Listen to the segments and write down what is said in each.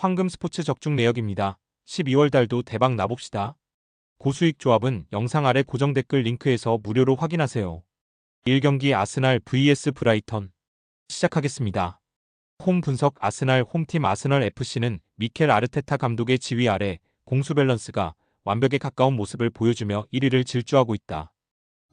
황금 스포츠 적중 내역입니다. 12월 달도 대박 나봅시다. 고수익 조합은 영상 아래 고정 댓글 링크에서 무료로 확인하세요. 1경기 아스날 vs 브라이턴 시작하겠습니다. 홈 분석 아스날 홈팀 아스널 FC는 미켈 아르테타 감독의 지휘 아래 공수 밸런스가 완벽에 가까운 모습을 보여주며 1위를 질주하고 있다.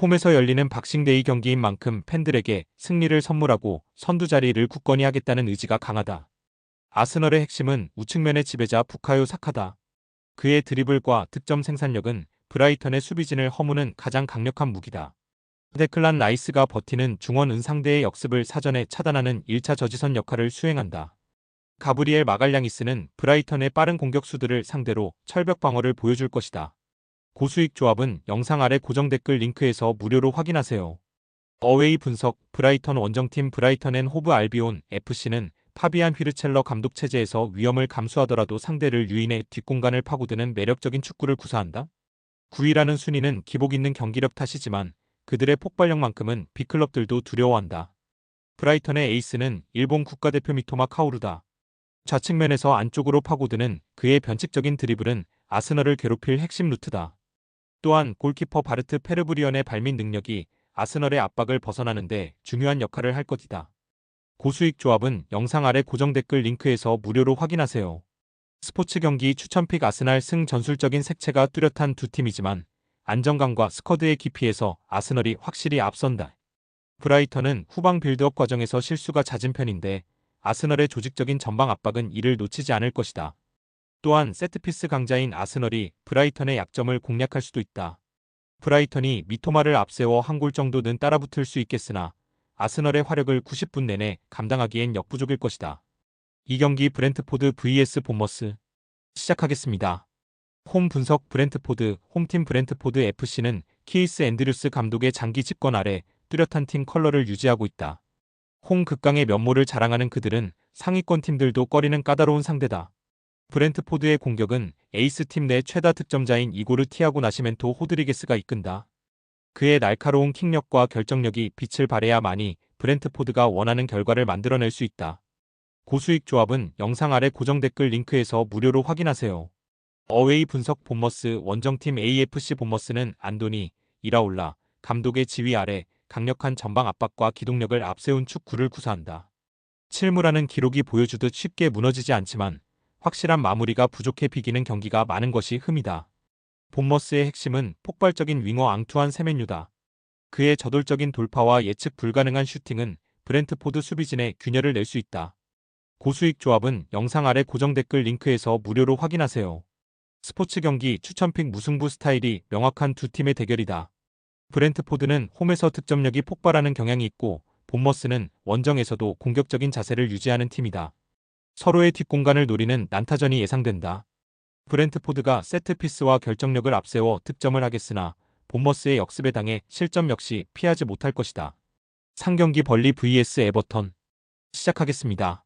홈에서 열리는 박싱데이 경기인 만큼 팬들에게 승리를 선물하고 선두 자리를 굳건히 하겠다는 의지가 강하다. 아스널의 핵심은 우측면의 지배자 부카요 사카다. 그의 드리블과 득점 생산력은 브라이턴의 수비진을 허무는 가장 강력한 무기다. 데클란 라이스가 버티는 중원 은상대의 역습을 사전에 차단하는 1차 저지선 역할을 수행한다. 가브리엘 마갈량이스는 브라이턴의 빠른 공격수들을 상대로 철벽 방어를 보여줄 것이다. 고수익 조합은 영상 아래 고정 댓글 링크에서 무료로 확인하세요. 어웨이 분석 브라이턴 원정팀 브라이턴 앤 호브 알비온 FC는 파비안 휘르첼러 감독 체제에서 위험을 감수하더라도 상대를 유인해 뒷공간을 파고드는 매력적인 축구를 구사한다. 9위라는 순위는 기복 있는 경기력 탓이지만 그들의 폭발력만큼은 빅클럽들도 두려워한다. 브라이턴의 에이스는 일본 국가대표 미토마 카오루다. 좌측면에서 안쪽으로 파고드는 그의 변칙적인 드리블은 아스널을 괴롭힐 핵심 루트다. 또한 골키퍼 바르트 페르브리언의 발밑 능력이 아스널의 압박을 벗어나는데 중요한 역할을 할 것이다. 고수익 조합은 영상 아래 고정 댓글 링크에서 무료로 확인하세요. 스포츠 경기 추천픽 아스날 승 전술적인 색채가 뚜렷한 두 팀이지만 안정감과 스쿼드의 깊이에서 아스널이 확실히 앞선다. 브라이턴은 후방 빌드업 과정에서 실수가 잦은 편인데 아스널의 조직적인 전방 압박은 이를 놓치지 않을 것이다. 또한 세트피스 강자인 아스널이 브라이턴의 약점을 공략할 수도 있다. 브라이턴이 미토마를 앞세워 한 골 정도는 따라붙을 수 있겠으나 아스널의 화력을 90분 내내 감당하기엔 역부족일 것이다. 이 경기 브렌트포드 vs 본머스 시작하겠습니다. 홈 분석 브렌트포드 홈팀 브렌트포드 FC는 키이스 앤드류스 감독의 장기 집권 아래 뚜렷한 팀 컬러를 유지하고 있다. 홈 극강의 면모를 자랑하는 그들은 상위권 팀들도 꺼리는 까다로운 상대다. 브렌트포드의 공격은 에이스 팀 내 최다 득점자인 이고르 티아고 나시멘토 호드리게스가 이끈다. 그의 날카로운 킥력과 결정력이 빛을 발해야만이 브렌트포드가 원하는 결과를 만들어낼 수 있다. 고수익 조합은 영상 아래 고정 댓글 링크에서 무료로 확인하세요. 어웨이 분석 본머스 원정팀 AFC 본머스는 안도니, 이라올라, 감독의 지휘 아래 강력한 전방 압박과 기동력을 앞세운 축구를 구사한다. 칠무라는 기록이 보여주듯 쉽게 무너지지 않지만 확실한 마무리가 부족해 비기는 경기가 많은 것이 흠이다. 본머스의 핵심은 폭발적인 윙어 앙투안 세멘유다. 그의 저돌적인 돌파와 예측 불가능한 슈팅은 브렌트포드 수비진에 균열을 낼 수 있다. 고수익 조합은 영상 아래 고정 댓글 링크에서 무료로 확인하세요. 스포츠 경기 추천픽 무승부 스타일이 명확한 두 팀의 대결이다. 브렌트포드는 홈에서 득점력이 폭발하는 경향이 있고 본머스는 원정에서도 공격적인 자세를 유지하는 팀이다. 서로의 뒷공간을 노리는 난타전이 예상된다. 브렌트포드가 세트피스와 결정력을 앞세워 득점을 하겠으나 본머스의 역습에 당해 실점 역시 피하지 못할 것이다. 상경기 벌리 vs 에버턴 시작하겠습니다.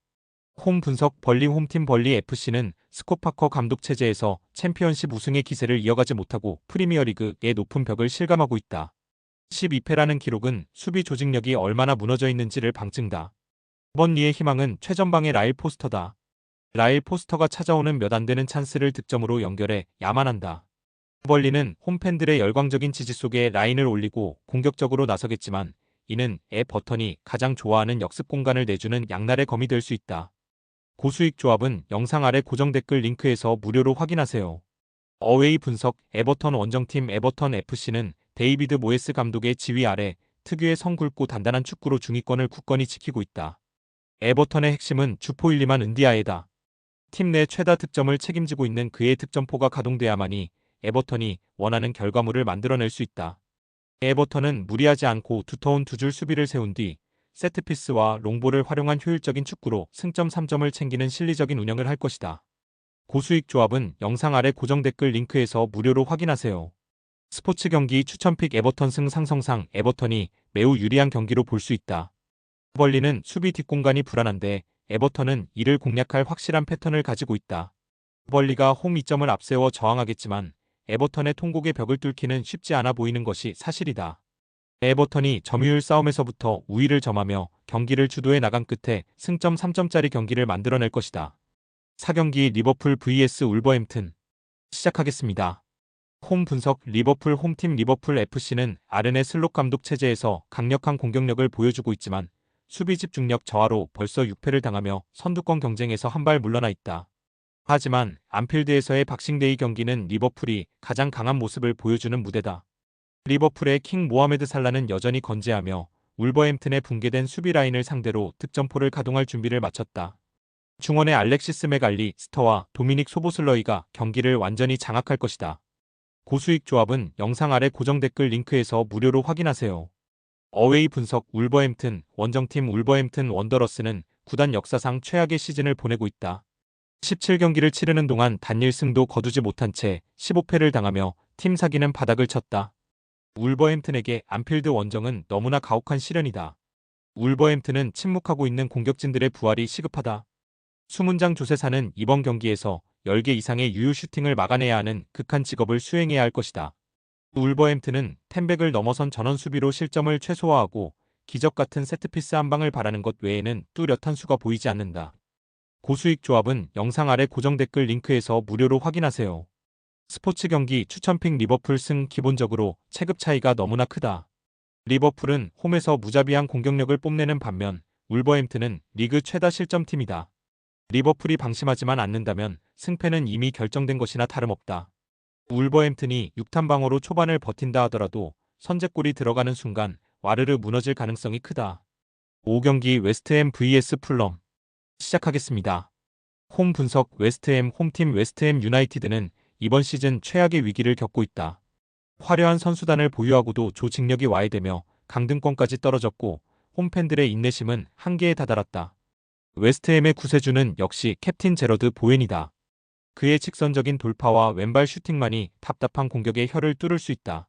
홈 분석 벌리 홈팀 벌리 FC는 스코파커 감독 체제에서 챔피언십 우승의 기세를 이어가지 못하고 프리미어리그의 높은 벽을 실감하고 있다. 12패라는 기록은 수비 조직력이 얼마나 무너져 있는지를 방증다. 이번 리의 희망은 최전방의 라일 포스터다. 라일 포스터가 찾아오는 몇 안 되는 찬스를 득점으로 연결해 야만한다. 벌리는 홈팬들의 열광적인 지지 속에 라인을 올리고 공격적으로 나서겠지만 이는 애 버턴이 가장 좋아하는 역습 공간을 내주는 양날의 검이 될 수 있다. 고수익 조합은 영상 아래 고정 댓글 링크에서 무료로 확인하세요. 어웨이 분석 에버턴 원정팀 에버턴 FC는 데이비드 모에스 감독의 지휘 아래 특유의 성굵고 단단한 축구로 중위권을 굳건히 지키고 있다. 에버턴의 핵심은 주포일리만 은디아에다. 팀 내 최다 득점을 책임지고 있는 그의 득점포가 가동돼야만이 에버턴이 원하는 결과물을 만들어낼 수 있다. 에버턴은 무리하지 않고 두터운 두 줄 수비를 세운 뒤 세트피스와 롱볼을 활용한 효율적인 축구로 승점 3점을 챙기는 실리적인 운영을 할 것이다. 고수익 조합은 영상 아래 고정 댓글 링크에서 무료로 확인하세요. 스포츠 경기 추천픽 에버턴 승 상성상 에버턴이 매우 유리한 경기로 볼 수 있다. 벌리는 수비 뒷공간이 불안한데 에버턴은 이를 공략할 확실한 패턴을 가지고 있다. 벌리가 홈 2점을 앞세워 저항하겠지만 에버턴의 통곡의 벽을 뚫기는 쉽지 않아 보이는 것이 사실이다. 에버턴이 점유율 싸움에서부터 우위를 점하며 경기를 주도해 나간 끝에 승점 3점짜리 경기를 만들어낼 것이다. 4경기 리버풀 vs 울버햄튼 시작하겠습니다. 홈 분석 리버풀 홈팀 리버풀 FC는 아르네 슬롯 감독 체제에서 강력한 공격력을 보여주고 있지만 수비 집중력 저하로 벌써 6패를 당하며 선두권 경쟁에서 한 발 물러나 있다. 하지만 안필드에서의 박싱데이 경기는 리버풀이 가장 강한 모습을 보여주는 무대다. 리버풀의 킹 모하메드 살라는 여전히 건재하며 울버햄튼의 붕괴된 수비 라인을 상대로 득점포를 가동할 준비를 마쳤다. 중원의 알렉시스 메갈리 스터와 도미닉 소보슬러이가 경기를 완전히 장악할 것이다. 고수익 조합은 영상 아래 고정 댓글 링크에서 무료로 확인하세요. 어웨이 분석 울버햄튼 원정팀 울버햄튼 원더러스는 구단 역사상 최악의 시즌을 보내고 있다. 17경기를 치르는 동안 단일 승도 거두지 못한 채 15패를 당하며 팀 사기는 바닥을 쳤다. 울버햄튼에게 안필드 원정은 너무나 가혹한 시련이다. 울버햄튼은 침묵하고 있는 공격진들의 부활이 시급하다. 수문장 조세사는 이번 경기에서 10개 이상의 유효 슈팅을 막아내야 하는 극한 직업을 수행해야 할 것이다. 울버햄튼은 텐백을 넘어선 전원 수비로 실점을 최소화하고 기적 같은 세트피스 한 방을 바라는 것 외에는 뚜렷한 수가 보이지 않는다. 고수익 조합은 영상 아래 고정 댓글 링크에서 무료로 확인하세요. 스포츠 경기 추천픽 리버풀 승 기본적으로 체급 차이가 너무나 크다. 리버풀은 홈에서 무자비한 공격력을 뽐내는 반면 울버햄튼은 리그 최다 실점팀이다. 리버풀이 방심하지만 않는다면 승패는 이미 결정된 것이나 다름없다. 울버햄튼이 6탄 방어로 초반을 버틴다 하더라도 선제골이 들어가는 순간 와르르 무너질 가능성이 크다. 5경기 웨스트햄 vs 풀럼 시작하겠습니다. 홈 분석 웨스트햄 홈팀 웨스트햄 유나이티드는 이번 시즌 최악의 위기를 겪고 있다. 화려한 선수단을 보유하고도 조직력이 와해되며 강등권까지 떨어졌고 홈팬들의 인내심은 한계에 다다랐다. 웨스트햄의 구세주는 역시 캡틴 제러드 보웬이다. 그의 직선적인 돌파와 왼발 슈팅만이 답답한 공격의 혀를 뚫을 수 있다.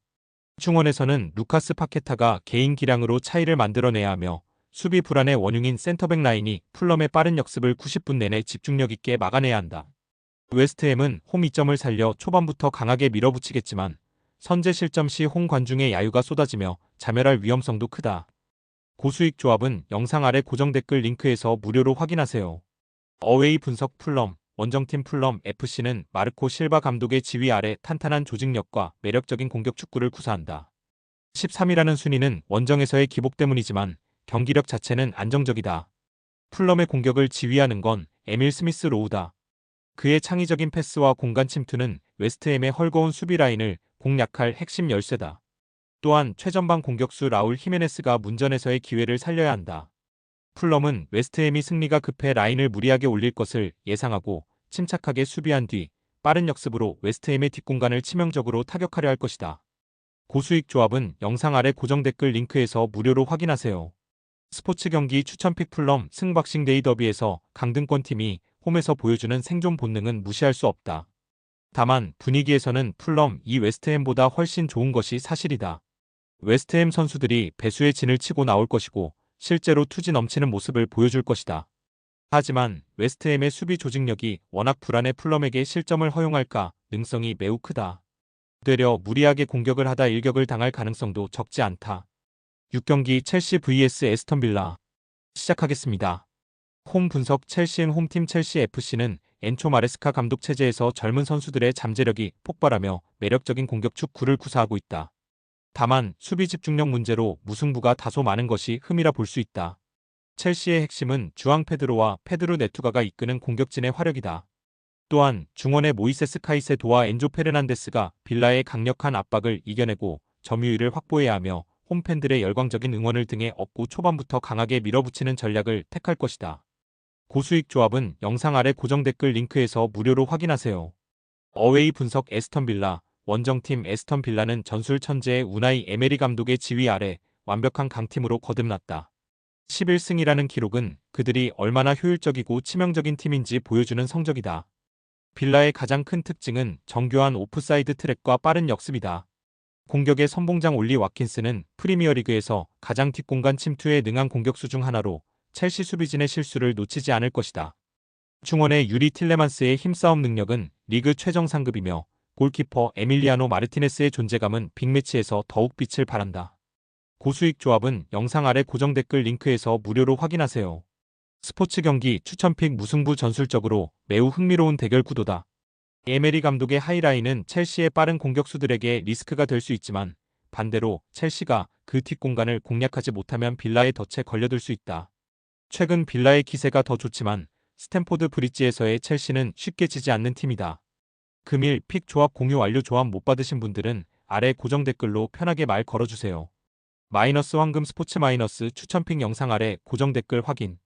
중원에서는 루카스 파케타가 개인 기량으로 차이를 만들어내야 하며 수비 불안의 원흉인 센터백 라인이 풀럼의 빠른 역습을 90분 내내 집중력 있게 막아내야 한다. 웨스트햄은 홈 이점을 살려 초반부터 강하게 밀어붙이겠지만 선제 실점 시 홈 관중의 야유가 쏟아지며 자멸할 위험성도 크다. 고수익 조합은 영상 아래 고정 댓글 링크에서 무료로 확인하세요. 어웨이 분석 풀럼 원정팀 풀럼 FC는 마르코 실바 감독의 지휘 아래 탄탄한 조직력과 매력적인 공격 축구를 구사한다. 13위라는 순위는 원정에서의 기복 때문이지만 경기력 자체는 안정적이다. 풀럼의 공격을 지휘하는 건 에밀 스미스 로우다. 그의 창의적인 패스와 공간 침투는 웨스트햄의 헐거운 수비 라인을 공략할 핵심 열쇠다. 또한 최전방 공격수 라울 히메네스가 문전에서의 기회를 살려야 한다. 풀럼은 웨스트햄이 승리가 급해 라인을 무리하게 올릴 것을 예상하고 침착하게 수비한 뒤 빠른 역습으로 웨스트햄의 뒷공간을 치명적으로 타격하려 할 것이다. 고수익 조합은 영상 아래 고정 댓글 링크에서 무료로 확인하세요. 스포츠 경기 추천픽 풀럼 승박싱데이 더비에서 강등권 팀이 홈에서 보여주는 생존 본능은 무시할 수 없다. 다만 분위기에서는 풀럼 이 웨스트햄보다 훨씬 좋은 것이 사실이다. 웨스트햄 선수들이 배수의 진을 치고 나올 것이고 실제로 투지 넘치는 모습을 보여줄 것이다. 하지만 웨스트햄의 수비 조직력이 워낙 불안해 풀럼에게 실점을 허용할까 능성이 매우 크다. 되려 무리하게 공격을 하다 일격을 당할 가능성도 적지 않다. 6경기 첼시 vs 에스턴 빌라 시작하겠습니다. 홈 분석 첼시행 홈팀 첼시 FC는 엔초 마레스카 감독 체제에서 젊은 선수들의 잠재력이 폭발하며 매력적인 공격 축구를 구사하고 있다. 다만 수비 집중력 문제로 무승부가 다소 많은 것이 흠이라 볼 수 있다. 첼시의 핵심은 주앙 페드로와 페드로 네투가가 이끄는 공격진의 화력이다. 또한 중원의 모이세스 카이세도와 엔조 페르난데스가 빌라의 강력한 압박을 이겨내고 점유율을 확보해야 하며 홈팬들의 열광적인 응원을 등에 얻고 초반부터 강하게 밀어붙이는 전략을 택할 것이다. 고수익 조합은 영상 아래 고정 댓글 링크에서 무료로 확인하세요. 어웨이 분석 에스턴 빌라 원정팀 에스턴 빌라는 전술 천재의 우나이 에메리 감독의 지휘 아래 완벽한 강팀으로 거듭났다. 11승이라는 기록은 그들이 얼마나 효율적이고 치명적인 팀인지 보여주는 성적이다. 빌라의 가장 큰 특징은 정교한 오프사이드 트랙과 빠른 역습이다. 공격의 선봉장 올리 와킨스는 프리미어리그에서 가장 뒷공간 침투에 능한 공격수 중 하나로 첼시 수비진의 실수를 놓치지 않을 것이다. 중원의 유리 틸레만스의 힘싸움 능력은 리그 최정 상급이며 골키퍼 에밀리아노 마르티네스의 존재감은 빅매치에서 더욱 빛을 발한다. 고수익 조합은 영상 아래 고정 댓글 링크에서 무료로 확인하세요. 스포츠 경기 추천픽 무승부 전술적으로 매우 흥미로운 대결 구도다. 에메리 감독의 하이라인은 첼시의 빠른 공격수들에게 리스크가 될 수 있지만 반대로 첼시가 그 뒷공간을 공략하지 못하면 빌라의 덫에 걸려들 수 있다. 최근 빌라의 기세가 더 좋지만 스탠포드 브릿지에서의 첼시는 쉽게 지지 않는 팀이다. 금일 픽 조합 공유 완료 조합 못 받으신 분들은 아래 고정 댓글로 편하게 말 걸어주세요. 마이너스 황금 스포츠 마이너스 추천 픽 영상 아래 고정 댓글 확인.